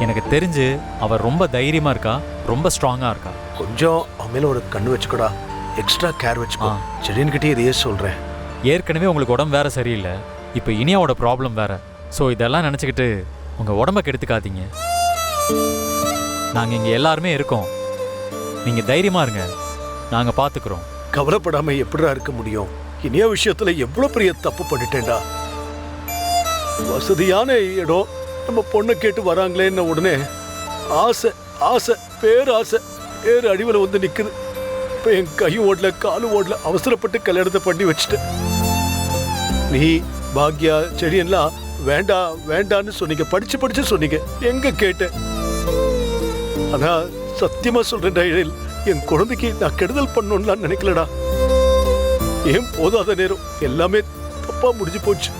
எனக்கு தெரிஞ்சு அவ ரொம்ப தைரியமா இருக்கா ரொம்ப ஸ்ட்ராங்கா இருக்கா. கொஞ்சம் அவன் மேல ஒரு கண்ணு வச்சுக்கோடா. எக்ஸ்ட்ரா கேர் வச்சுக்கோ. ஆ. செடின்கிட்டே இதையே சொல்றேன். ஏற்கனவே உங்களுக்கு உடம்பு வேற சரியில்லை. இப்போ இனியாவோட ப்ராப்ளம் வேற. ஸோ இதெல்லாம் நினச்சிக்கிட்டு உங்க உடம்ப கெடுத்துக்காதீங்க. நாங்க இங்க எல்லாருமே இருக்கோம். நீங்க தைரியமா இருங்க. நாங்க பாத்துக்கிறோம். கவலைப்படாம எப்படிடா இருக்க முடியும்? இனிய விஷயத்துல எவ்வளவு பெரிய தப்பு பண்ணிட்டேன்டா. வசதியான இடம். நம்ம பொண்ணை கேட்டு வராங்களேன்னு உடனே ஆசை ஆசை பேராசை பேர் அடிவில் வந்து நிற்குது இப்போ என் கையும் ஓடல காலும் ஓடல அவசரப்பட்டு கல்யாணத்தை பண்ணி வச்சுட்டேன். நீ பாக்யா செடியெல்லாம் வேண்டாம் வேண்டான்னு சொன்னீங்க படிச்சு படிச்சு சொன்னீங்க எங்க கேட்டேன்? ஆனா சத்தியமா சொல்றேன் டைரில் என் குழந்தைக்கு நான் கெடுதல் பண்ணணும்லாம் நினைக்கலடா. ஏன் போதாத நேரம் எல்லாமே தப்பா முடிஞ்சு போச்சு.